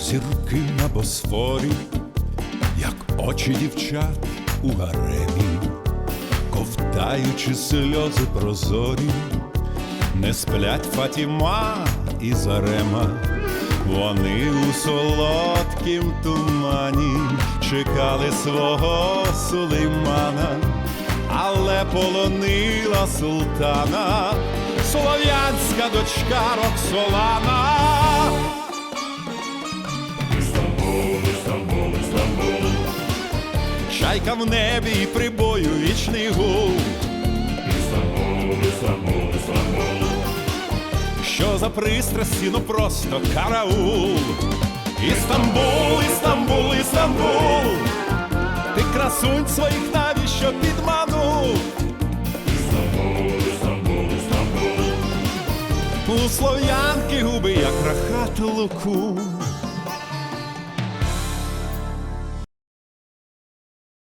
зірки на босфорі, як очі дівчат у гаремі, ковтаючи сльози прозорі, не сплять Фатіма і Зарема. Вони у солодкім тумані чекали свого сулеймана, але полонила султана, слов'янська дочка Роксолана. Чайка в небі і прибою вічний гул. Що за пристрасті, ну просто караул. Істамбул, Істамбул, Істамбул. Ти красунь своїх навіщо підманув? У слов'янки губи, як рахат луку.